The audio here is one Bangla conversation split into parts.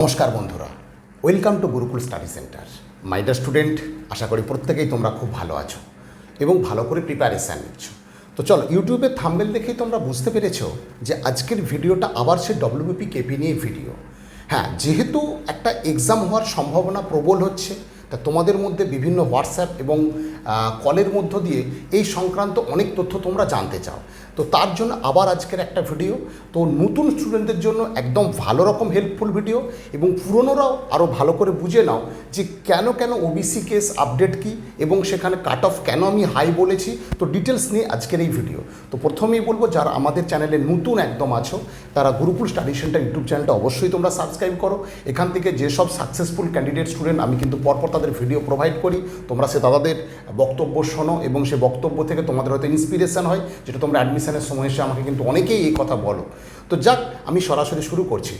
নমস্কার বন্ধুরা welcome to Gurukul study centre my dear student আশা করি প্রত্যেকেই তোমরা খুব ভালো আছো এবং ভালো করে প্রিপারেশান নিচ্ছ। তো চলো ইউটিউবে থাম্বেল দেখেই তোমরা বুঝতে পেরেছ যে আজকের ভিডিওটা আবার সে ডব্লিউবিপি কেপি নিয়ে ভিডিও হ্যাঁ যেহেতু একটা এক্সাম হওয়ার সম্ভাবনা প্রবল হচ্ছে তা তোমাদের মধ্যে বিভিন্ন হোয়াটসঅ্যাপ এবং কলের মধ্য দিয়ে এই সংক্রান্ত অনেক তথ্য তোমরা জানতে চাও। তো তার জন্য আবার আজকের একটা ভিডিও। তো নতুন স্টুডেন্টদের জন্য একদম ভালো রকম হেল্পফুল ভিডিও এবং পুরনোরাও আরও ভালো করে বুঝে নাও যে কেন কেন ওবিসি কেস আপডেট কি এবং সেখানে কাট অফ কেন আমি হাই বলেছি। তো ডিটেলস নিয়ে আজকের এই ভিডিও। তো প্রথমেই বলব, যারা আমাদের চ্যানেলে নতুন একদম আছো, তারা গুরুকুল স্টাডি সেন্টার ইউটিউব চ্যানেলটা অবশ্যই তোমরা সাবস্ক্রাইব করো। এখান থেকে যেসব সাকসেসফুল ক্যান্ডিডেট স্টুডেন্ট আমি কিন্তু পরপর তাদের ভিডিও প্রোভাইড করি, তোমরা সে দাদাদের বক্তব্য শোনো এবং সে বক্তব্য থেকে তোমাদের হয়তো ইন্সপিরেশান হয়, যেটা তোমরা অ্যাডমিশানের সময় এসে আমাকে কিন্তু অনেকেই এই কথা বলো। তো যাক, আমি সরাসরি শুরু করছি।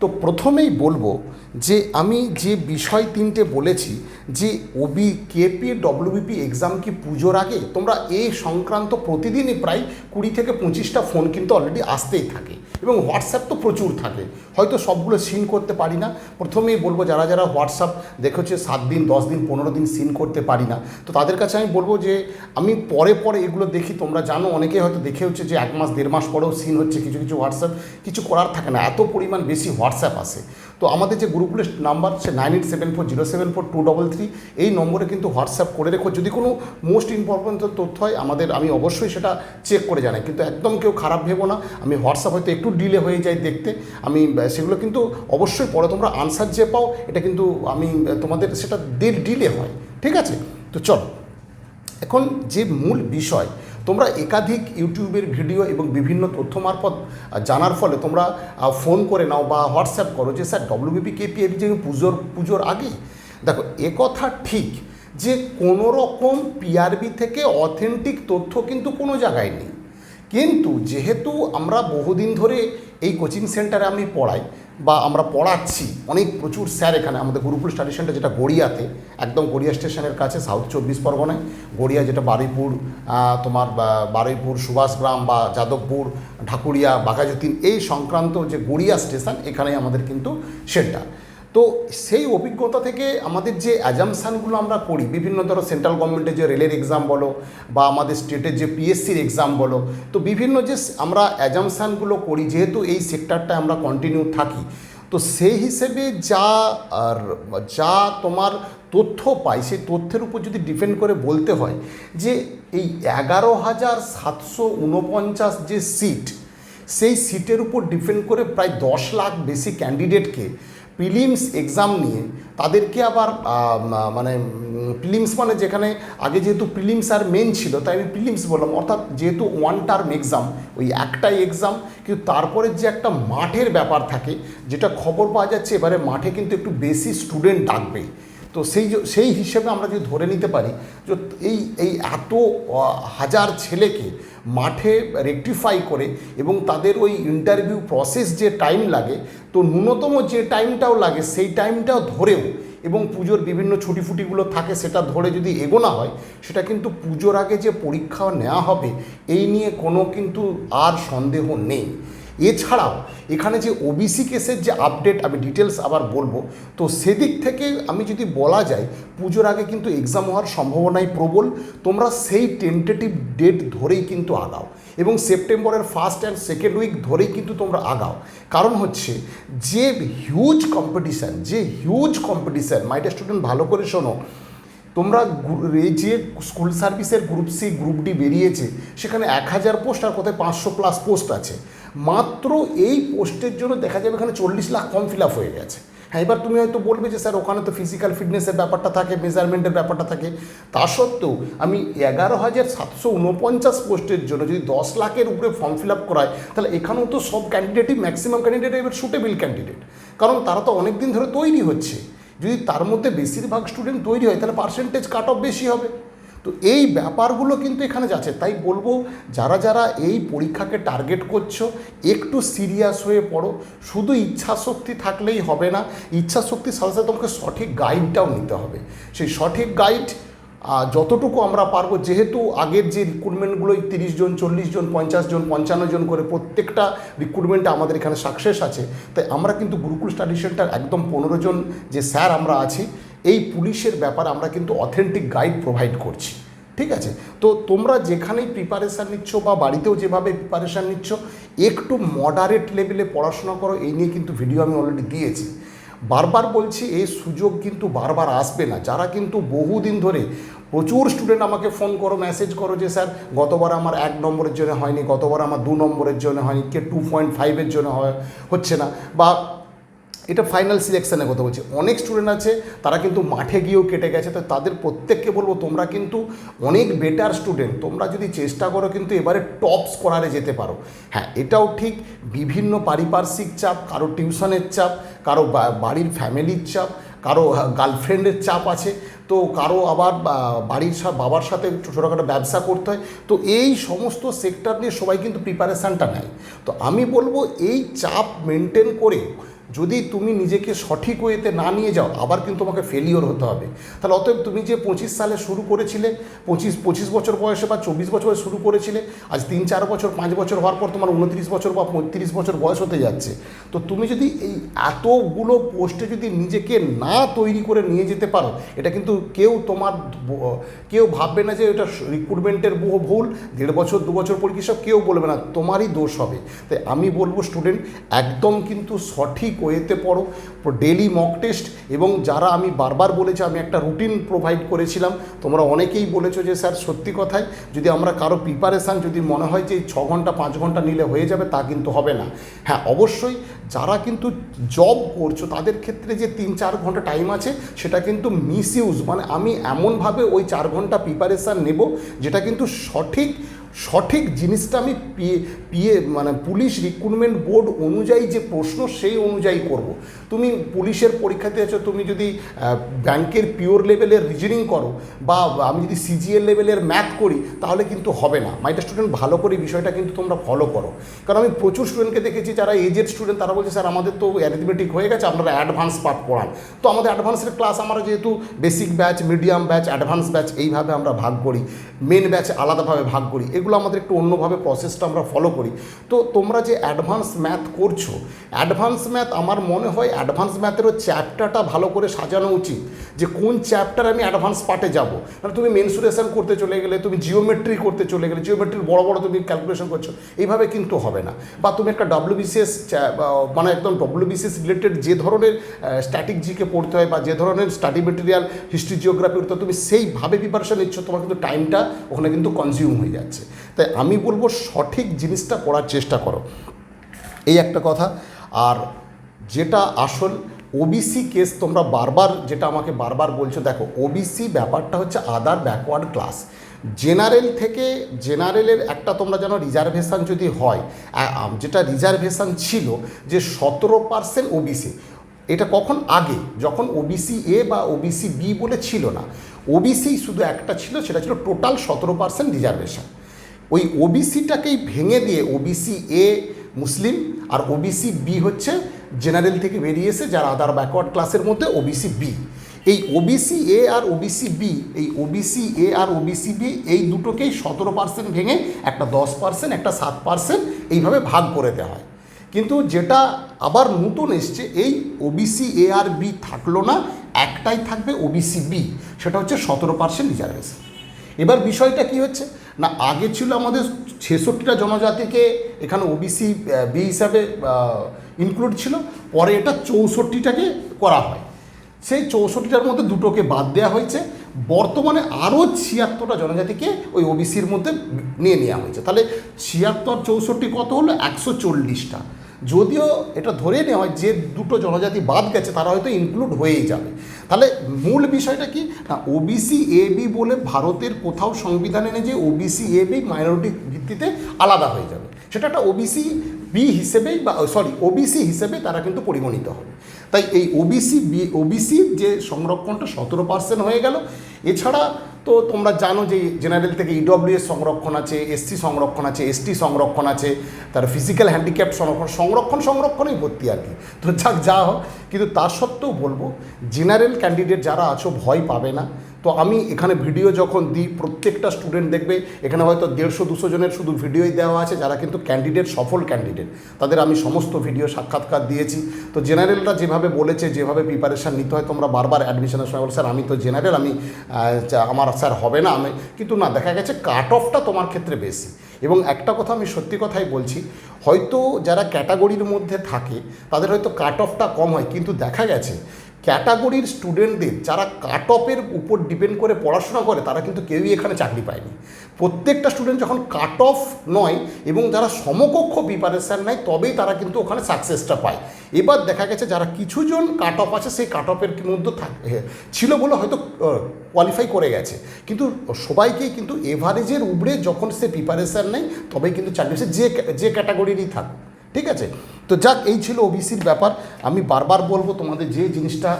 তো প্রথমেই বলব যে আমি যে বিষয় তিনটে বলেছি, যে ওবি কেপি ডব্লিউবিপি এক্সাম কি পুজোর আগে? তোমরা এই সংক্রান্ত প্রতিদিনই প্রায় কুড়ি থেকে পঁচিশটা ফোন কিন্তু অলরেডি আসতেই থাকে। এবং হোয়াটসঅ্যাপ তো প্রচুর থাকে। হয়তো সবগুলো সিন করতে পারি না। প্রথমেই বলব, যারা যারা হোয়াটসঅ্যাপ দেখেছে, সাত দিন, দশ দিন, পনেরো দিন সিন করতে পারি না। তো তাদের কাছে আমি বলব যে, আমি পরে পরে এগুলো দেখি। তোমরা জানো অনেকে হয়তো দেখে হচ্ছে যে এক মাস, দেড় মাস পরেও সিন হচ্ছে। কিছু কিছু হোয়াটসঅ্যাপ কিছু করার থাকে না। এত পরিমাণ বেশি হোয়াটসঅ্যাপ আসে। তো আমাদের যে গ্রুপগুলোর নাম্বার, সে nine eight seven four zero seven four two double three, এই নম্বরে কিন্তু হোয়াটসঅ্যাপ করে রেখো। যদি কোনো মোস্ট ইম্পর্টেন্ট তথ্য হয়, আমাদের, আমি অবশ্যই সেটা চেক করে জানাই। কিন্তু একদম কেউ খারাপ ভেবো না, আমি হোয়াটসঅ্যাপ হয়তো একটু ডিলে হয়ে যায় দেখতে। আমি সেগুলো কিন্তু অবশ্যই পরে তোমরা আনসার যে পাও, এটা কিন্তু আমি তোমাদের সেটা ডিলে হয়। ঠিক আছে? তো চলো, এখন যে মূল বিষয় তোমরা একাধিক ইউটিউবের ভিডিও এবং বিভিন্ন তথ্য মারফত জানার ফলে তোমরা ফোন করে নাও বা হোয়াটসঅ্যাপ করো যে, স্যার ডব্লিউবিপি কেপি যে পুজোর পুজোর আগে? দেখো একথা ঠিক যে কোনো রকম পিআরবি থেকে অথেন্টিক তথ্য কিন্তু কোনো জায়গায় নেই। কিন্তু যেহেতু আমরা বহুদিন ধরে এই কোচিং সেন্টারে আমি পড়াই বা আমরা পড়াচ্ছি, অনেক প্রচুর স্যার এখানে। আমাদের গুরুকুল স্টাডি সেন্টার যেটা গড়িয়াতে, একদম গড়িয়া স্টেশনের কাছে সাউথ চব্বিশ পরগনায়। গড়িয়া যেটা বারুইপুর তোমার বারুইপুর, সুভাষগ্রাম বা যাদবপুর, ঢাকুরিয়া, বাঘাযতীন, এই সংক্রান্ত যে গড়িয়া স্টেশন এখানেই আমাদের কিন্তু সেন্টার তো সেই অভিজ্ঞতা থেকে আমাদের যে অ্যাজামশানগুলো আমরা করি বিভিন্ন ধরো সেন্ট্রাল গভর্নমেন্টের যে রেলের এক্সাম বলো বা আমাদের স্টেটের যে পিএসসির এক্সাম বলো, তো বিভিন্ন যে আমরা অ্যাজামশানগুলো করি যেহেতু এই সেক্টরটা আমরা কন্টিনিউ থাকি, তো সেই হিসেবে যা, আর যা তোমার তথ্য পাই, সেই তথ্যের উপর যদি ডিপেন্ড করে বলতে হয়, যে এই এগারো হাজার সাতশো উনপঞ্চাশ যে সিট সেই সিটের উপর ডিপেন্ড করে প্রায় দশ লাখ বেশি ক্যান্ডিডেটকে প্রিলিমস এক্সাম নিয়ে তাদেরকে আবার মানে প্রিলিমস মানে যেখানে আগে যেহেতু প্রিলিমস আর মেন ছিল, তাই আমি প্রিলিমস বললাম। অর্থাৎ যেহেতু ওয়ান টার্ম এক্সাম ওই একটাই এক্সাম কিন্তু তারপরে যে একটা মাঠের ব্যাপার থাকে, যেটা খবর পাওয়া যাচ্ছে, এবারে মাঠে কিন্তু একটু বেশি স্টুডেন্ট ডাকবেই। তো সেই সেই হিসেবে আমরা যদি ধরে নিতে পারি যে এই এই এত হাজার ছেলেকে মাঠে রেকটিফাই করে এবং তাদের ওই ইন্টারভিউ প্রসেস যে টাইম লাগে, তো ন্যূনতম যে টাইমটাও লাগে, সেই টাইমটাও ধরেও এবং পুজোর বিভিন্ন ছুটি ফুটিগুলো থাকে সেটা ধরে যদি এগোনো হয়, সেটা কিন্তু পুজোর আগে যে পরীক্ষা নেওয়া হবে, এই নিয়ে কোনো কিন্তু আর সন্দেহ নেই। এছাড়াও এখানে যে ওবিসি কেসের যে আপডেট আমি ডিটেলস আবার বলব। তো সেদিক থেকে আমি যদি বলা যায়, পুজোর আগে কিন্তু এক্সাম হওয়ার সম্ভাবনাই প্রবল। তোমরা সেই টেন্টেটিভ ডেট ধরেই কিন্তু আগাও এবং সেপ্টেম্বরের ফার্স্ট অ্যান্ড সেকেন্ড উইক ধরেই কিন্তু তোমরা আগাও। কারণ হচ্ছে, যে হিউজ কম্পিটিশান যে হিউজ কম্পিটিশান মাইটা স্টুডেন্ট ভালো করে শোনো, তোমরা এই যে স্কুল সার্ভিসের গ্রুপ সি গ্রুপ ডি বেরিয়েছে, সেখানে এক হাজার পোস্ট আর কোথায় পাঁচশো প্লাস পোস্ট আছে। মাত্র এই পোস্টের জন্য দেখা যাবে এখানে চল্লিশ লাখ ফর্ম ফিল আপ হয়ে গেছে। হ্যাঁ এবার তুমি হয়তো বলবে যে, স্যার, ওখানে তো ফিজিক্যাল ফিটনেসের ব্যাপারটা থাকে মেজারমেন্টের ব্যাপারটা থাকে। তা সত্ত্বেও আমি এগারো হাজার সাতশো উনপঞ্চাশ পোস্টের জন্য যদি দশ লাখের উপরে ফর্ম ফিল আপ করায় তাহলে এখানেও তো সব ক্যান্ডিডেটই ম্যাক্সিমাম ক্যান্ডিডেট এবার সুটেবল ক্যান্ডিডেট কারণ তারা তো অনেক দিন ধরে তৈরি হচ্ছে। যদি তার মধ্যে বেশিরভাগ স্টুডেন্ট তৈরি হয়, তাহলে পার্সেন্টেজ কাট অফ বেশি হবে। তো এই ব্যাপারগুলো কিন্তু এখানে যাচ্ছে। তাই বলব, যারা যারা এই পরীক্ষাকে টার্গেট করছ, একটু সিরিয়াস হয়ে পড়ো। শুধু ইচ্ছা শক্তি থাকলেই হবে না ইচ্ছা শক্তির সাথে সাথে তোমাকে সঠিক গাইডটাও নিতে হবে। সেই সঠিক গাইড যতটুকু আমরা পারব, যেহেতু আগের যে রিক্রুটমেন্টগুলোই তিরিশ জন, চল্লিশ জন, পঞ্চাশ জন, পঞ্চান্ন জন করে প্রত্যেকটা রিক্রুটমেন্টে আমাদের এখানে সাকসেস আছে, তাই আমরা কিন্তু গুরুকুল স্টাডি সেন্টার একদম পনেরো জন যে স্যার আমরা আছি এই পুলিশের ব্যাপারে আমরা কিন্তু অথেন্টিক গাইড প্রোভাইড করছি, ঠিক আছে? তো তোমরা যেখানেই প্রিপারেশান নিচ্ছ বা বাড়িতেও যেভাবে প্রিপারেশান নিচ্ছ, একটু মডারেট লেভেলে পড়াশোনা করো, এই নিয়ে কিন্তু ভিডিও আমি অলরেডি দিয়েছি। বারবার বলছি, এই সুযোগ কিন্তু বারবার আসবে না। যারা কিন্তু বহুদিন ধরে প্রচুর স্টুডেন্ট আমাকে ফোন করো মেসেজ করো যে, স্যার, গতবার আমার এক নম্বরের জন্য হয়নি, গতবার আমার দু নম্বরের জন্য হয়নি, কে টু পয়েন্ট ফাইভের জন্য হয়, হচ্ছে না। বা এটা ফাইনাল সিলেকশনের কথা বলছি। অনেক স্টুডেন্ট আছে, তারা কিন্তু মাঠে গিয়েও কেটে গেছে, তো তাদের প্রত্যেককে বলব, তোমরা কিন্তু অনেক বেটার স্টুডেন্ট তোমরা যদি চেষ্টা করো কিন্তু এবারে টপ স্কোরারে যেতে পারো। হ্যাঁ এটাও ঠিক, বিভিন্ন পারিপার্শ্বিক চাপ, কারও টিউশনের চাপ, কারও বাড়ির ফ্যামিলির চাপ, কারও গার্লফ্রেন্ডের চাপ আছে, তো কারও আবার বাড়ির বাবার সাথে ছোটোখাটো ব্যবসা করতে হয়, তো এই সমস্ত সেক্টর নিয়ে সবাই কিন্তু প্রিপারেশানটা নেয়। তো আমি বলব, এই চাপ মেনটেন করে যদি তুমি নিজেকে সঠিক ওয়েতে না নিয়ে যাও, আবার কিন্তু তোমাকে ফেলিওর হতে হবে। তাহলে অতএব তুমি যে পঁচিশ সালে শুরু করেছিলে, পঁচিশ পঁচিশ বছর বয়সে বা চব্বিশ বছর বয়সে শুরু করেছিলে, আজ তিন, চার বছর, পাঁচ বছর হওয়ার পর তোমার উনত্রিশ বছর বা পঁয়ত্রিশ বছর বয়স হতে যাচ্ছে। তো তুমি যদি এই এতগুলো পোস্টে যদি নিজেকে না তৈরি করে নিয়ে যেতে পারো, এটা কিন্তু কেউ তোমার কেউ ভাববে না যে এটা রিক্রুটমেন্টের বহু ভুল। দেড় বছর, দু বছর পর সব কেউ বলবে না, তোমারই দোষ হবে। তাই আমি বলব স্টুডেন্ট একদম কিন্তু সঠিক ওয়েতে পড়ো ডেলি মক টেস্ট এবং যারা আমি বারবার বলেছি, আমি একটা রুটিন প্রোভাইড করেছিলাম, তোমরা অনেকেই বলেছ যে, স্যার, সত্যি কথাই যদি আমরা কারও প্রিপারেশান যদি মনে হয় যে ছ ঘণ্টা, পাঁচ ঘণ্টা নিলে হয়ে যাবে, তা কিন্তু হবে না। হ্যাঁ অবশ্যই যারা কিন্তু জব করছ, তাদের ক্ষেত্রে যে তিন চার ঘণ্টা টাইম আছে, সেটা কিন্তু মিস ইউজ মানে আমি এমনভাবে ওই চার ঘণ্টা প্রিপারেশান নেব, যেটা কিন্তু সঠিক সঠিক জিনিসটা আমি পিয়ে পিয়ে মানে পুলিশ রিক্রুটমেন্ট বোর্ড অনুযায়ী যে প্রশ্ন সেই অনুযায়ী করব। তুমি পুলিশের পরীক্ষাতে আছো, তুমি যদি ব্যাংকের পিওর লেভেলের রিজনিং করো বা আমি যদি সিজিএল লেভেলের ম্যাথ করি, তাহলে কিন্তু হবে না। মাইটা স্টুডেন্ট ভালো করে বিষয়টা কিন্তু তোমরা ফলো করো। কারণ আমি প্রচুর স্টুডেন্টকে দেখেছি, যারা এজেড স্টুডেন্ট তারা বলছে, স্যার, আমাদের তো অ্যারিথমেটিক হয়ে গেছে, আপনারা অ্যাডভান্স পার্ট পড়ান। তো আমাদের অ্যাডভান্সের ক্লাস আমরা যেহেতু basic batch medium batch advance batch এইভাবে আমরা ভাগ করি মেন ব্যাচ আলাদাভাবে ভাগ করি। এগুলো আমাদের একটু অন্যভাবে প্রসেসটা আমরা ফলো করি। তো তোমরা যে অ্যাডভান্স ম্যাথ করছ অ্যাডভান্স ম্যাথ আমার মনে হয় অ্যাডভান্স ম্যাথেরও চ্যাপ্টারটা ভালো করে সাজানো উচিত। যে কোন চ্যাপ্টার আমি অ্যাডভান্স পার্টে যাব? মানে তুমি মেনসুরেশন করতে চলে গেলে তুমি জিওমেট্রি করতে চলে গেলে জিওমেট্রির বড় বড় তুমি ক্যালকুলেশন করছ এইভাবে কিন্তু হবে না। বা তুমি একটা ডাব্লিউবিসিএস মানে একদম ডাব্লিউবিসিএস রিলেটেড যে ধরনের স্ট্যাটিক জিকে পড়তে হয় বা যে ধরনের স্টাডি মেটেরিয়াল হিস্ট্রি জিওগ্রাফি হয়, তুমি সেইভাবে প্রিপারেশন নিচ্ছ তোমার কিন্তু টাইমটা ওখানে কিন্তু কনজিউম হয়ে যাচ্ছে। তাই আমি বলব সঠিক জিনিসটা করার চেষ্টা করো। এই একটা কথা। আর যেটা আসল ওবিসি কেস তোমরা বারবার যেটা আমাকে বারবার বলছো, দেখো ওবিসি ব্যাপারটা হচ্ছে আদার ব্যাকওয়ার্ড ক্লাস জেনারেল থেকে জেনারেলের একটা তোমরা জানো রিজার্ভেশন যদি হয় যেটা রিজার্ভেশন ছিল যে সতেরো পার্সেন্ট ওবিসি এটা কখন? আগে, যখন ওবিসি এ বা ওবিসি বি বলে ছিল না। ওবিসি শুধু একটা ছিল, সেটা ছিল টোটাল সতেরো পার্সেন্ট রিজার্ভেশন ওই ওবিসিটাকেই ভেঙে দিয়ে ওবিসি এ মুসলিম আর ওবিসি বি হচ্ছে জেনারেল থেকে বেরিয়ে এসে যারা আদার ব্যাকওয়ার্ড ক্লাসের মধ্যে ওবিসি বি এই ওবিসি এ আর ওবিসি বি এই ওবিসি এ আর ওবিসি বি এই দুটোকেই সতেরো পার্সেন্ট ভেঙে একটা দশ পার্সেন্ট একটা সাত পার্সেন্ট এইভাবে ভাগ করে দেওয়া হয় কিন্তু যেটা আবার নতুন এসছে এই ওবিসি এ আর বি থাকল না একটাই থাকবে ওবিসি বি সেটা হচ্ছে সতেরো পার্সেন্ট রিজার্ভেশন এবার বিষয়টা কি হচ্ছে না, আগে ছিল আমাদের ছেষট্টিটা জনজাতিকে এখানে ওবিসি বি হিসাবে ইনক্লুড ছিল। পরে এটা চৌষট্টিটাকে করা হয়। সেই চৌষট্টিটার মধ্যে দুটোকে বাদ দেওয়া হয়েছে। বর্তমানে আরও ছিয়াত্তরটা জনজাতিকে ওই ওবিসির মধ্যে নিয়ে নেওয়া হয়েছে। তাহলে ছিয়াত্তর, চৌষট্টি কত হলো? একশো চল্লিশটা। যদিও এটা ধরে নেওয়া হয় যে দুটো জনজাতি বাদ গেছে, তারা হয়তো ইনক্লুড হয়েই যাবে। তাহলে মূল বিষয়টা কি? না ওবিসি এ বি বলে ভারতের কোথাও সংবিধানে নেই যে ওবিসি এ বি মাইনরিটি ভিত্তিতে আলাদা হয়ে যাবে। সেটা একটা ওবিসি বি হিসেবেই বা সরি ওবিসি হিসেবে তারা কিন্তু পরিগণিত হবে। তাই এই ওবিসি বি ওবিসির যে সংরক্ষণটা সতেরো পার্সেন্ট হয়ে গেল, এছাড়া তো তোমরা জানো যে জেনারেল থেকে ইডব্লিউএস সংরক্ষণ আছে এসসি সংরক্ষণ আছে এসটি সংরক্ষণ আছে, তার ফিজিক্যাল হ্যান্ডিক্যাপ সংরক্ষণ সংরক্ষণ, সংরক্ষণেই ভর্তি আর কি। তো যাক, যা হোক। কিন্তু তার সত্ত্বেও বলব জেনারেল ক্যান্ডিডেট যারা আছো ভয় পাবে না। তো আমি এখানে ভিডিও যখন দিই, প্রত্যেকটা স্টুডেন্ট দেখবে, এখানে হয়তো দেড়শো, দুশো জনের শুধু ভিডিওই দেওয়া আছে, যারা কিন্তু ক্যান্ডিডেট সফল ক্যান্ডিডেট তাদের আমি সমস্ত ভিডিও সাক্ষাৎকার দিয়েছি। তো জেনারেলরা যেভাবে বলেছে, যেভাবে প্রিপারেশান নিতে হয়, তোমরা বারবার অ্যাডমিশনের সময় স্যার, আমি তো জেনারেল আমি আমার স্যার হবে না, আমি কিন্তু না, দেখা গেছে কাট অফটা তোমার ক্ষেত্রে বেশি। এবং একটা কথা আমি সত্যি কথাই বলছি, হয়তো যারা ক্যাটাগরির মধ্যে থাকে, তাদের হয়তো কাট অফটা কম হয়, কিন্তু দেখা গেছে ক্যাটাগরির স্টুডেন্টদের যারা কাট অফের উপর ডিপেন্ড করে পড়াশোনা করে, তারা কিন্তু কেউই এখানে চাকরি পায়নি। প্রত্যেকটা স্টুডেন্ট যখন কাট অফ নয় এবং যারা সমকক্ষ প্রিপারেশান নেয়, তবেই তারা কিন্তু ওখানে সাকসেসটা পায়। এবার দেখা গেছে যারা কিছুজন কাট অফ আছে, সেই কাট অফের মধ্যে থাক ছিল বলে হয়তো কোয়ালিফাই করে গেছে। কিন্তু সবাইকেই কিন্তু এভারেজের উপরে যখন সে প্রিপারেশান নেয়, তবেই কিন্তু চাকরি, সে যে যে ক্যাটাগরিরই থাক ঠিক আছে? তো যাক, এই ছিল ওবিসির ব্যাপার। আমি বারবার বলব তোমাদের যে জিনিসটা,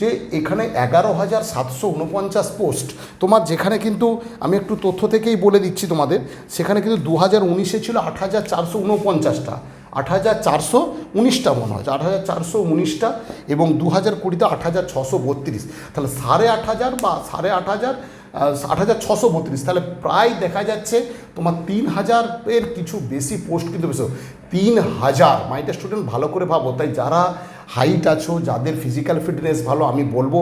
যে এখানে এগারো হাজার সাতশো উনপঞ্চাশ পোস্ট, তোমার যেখানে কিন্তু আমি একটু তথ্য থেকেই বলে দিচ্ছি তোমাদের, সেখানে কিন্তু দু হাজার উনিশে ছিল আট হাজার চারশো উনপঞ্চাশটা আট হাজার চারশো উনিশটা মনে হয় আট হাজার চারশো উনিশটা এবং দু হাজার কুড়িতে আট হাজার ছশো বত্রিশ। তাহলে সাড়ে আট হাজার বা সাড়ে আট হাজার আট হাজার ছশো বত্রিশ। তাহলে প্রায় দেখা যাচ্ছে তোমার তিন হাজারের কিছু বেশি পোস্ট কিন্তু বেশি। তিন হাজার। মাইটা স্টুডেন্ট ভালো করে ভাবো। তাই যারা হাইট আছো, যাদের ফিজিক্যাল ফিটনেস ভালো, আমি বলব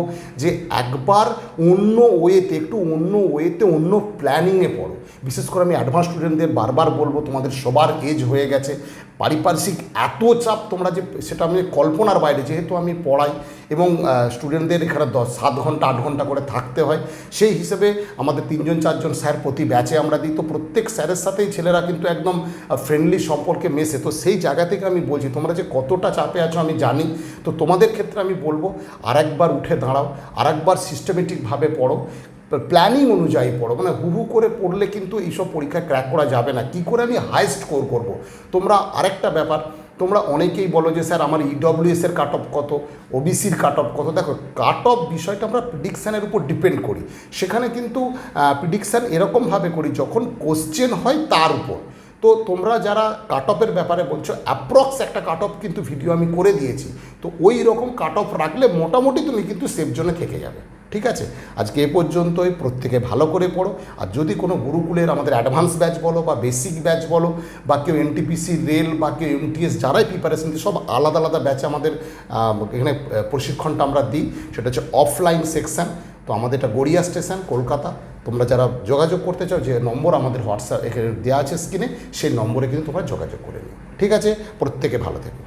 যে একবার অন্য ওয়েতে একটু অন্য ওয়েতে অন্য প্ল্যানিংয়ে পড়ো। বিশেষ করে আমি অ্যাডভান্স স্টুডেন্টদের বারবার বলব, তোমাদের সবার এজ হয়ে গেছে। পারিপার্শ্বিক এত চাপ তোমরা যে, সেটা আমি কল্পনার বাইরে, যেহেতু আমি পড়াই এবং স্টুডেন্টদের এখানে দশ, সাত ঘণ্টা, আট ঘণ্টা করে থাকতে হয়, সেই হিসেবে আমাদের তিনজন, চারজন স্যার প্রতি ব্যাচে আমরা দিই। তো প্রত্যেক স্যারের সাথেই ছেলেরা কিন্তু একদম ফ্রেন্ডলি সম্পর্কে মেশে। তো সেই জায়গা থেকে আমি বলছি, তোমরা যে কতটা চাপে আছো আমি জানি তো তোমাদের ক্ষেত্রে আমি বলব, আরেকবার উঠে দাঁড়াও, আরেকবার সিস্টেমেটিকভাবে পড়ো প্ল্যানিং অনুযায়ী পড়ো মানে হু হু করে পড়লে কিন্তু এইসব পরীক্ষা ক্র্যাক করা যাবে না। কী করে আমি হাই স্কোর করব? তোমরা আরেকটা ব্যাপার, তোমরা অনেকেই বলো যে, স্যার, আমার ইডব্লিউএস এর কাট অফ কত? ওবিসির কাট অফ কত? দেখো কাট অফ বিষয়টা আমরা প্রিডিকশানের উপর ডিপেন্ড করি। সেখানে কিন্তু প্রিডিকশান এরকমভাবে করি, যখন কোশ্চেন হয় তার উপর। তো তোমরা যারা কাট অফের ব্যাপারে বলছো অ্যাপ্রক্স একটা কাট অফ কিন্তু ভিডিও আমি করে দিয়েছি। তো ওই রকম কাট অফ রাখলে মোটামুটি তুমি কিন্তু সেফ জোনে থেকে যাবে, ঠিক আছে? আজকে এ পর্যন্তই, প্রত্যেকে ভালো করে পড়ো। আর যদি কোনো গুরুকুলের আমাদের অ্যাডভান্স ব্যাচ বলো বা বেসিক ব্যাচ বলো, বা কেউ এনটিপিসি রেল বা কেউ এমটিএস যারাই প্রিপারেশন দিই সব আলাদা আলাদা ব্যাচে আমাদের এখানে প্রশিক্ষণটা আমরা দিই। সেটা হচ্ছে অফলাইন সেকশান তো আমাদের এটা গড়িয়া স্টেশন কলকাতা। তোমরা যারা যোগাযোগ করতে চাও, যে নম্বর আমাদের হোয়াটসঅ্যাপ এখানে দেওয়া আছে স্ক্রিনে, সেই নম্বরে কিন্তু তোমরা যোগাযোগ করে নিও। ঠিক আছে? প্রত্যেকে ভালো থেকো।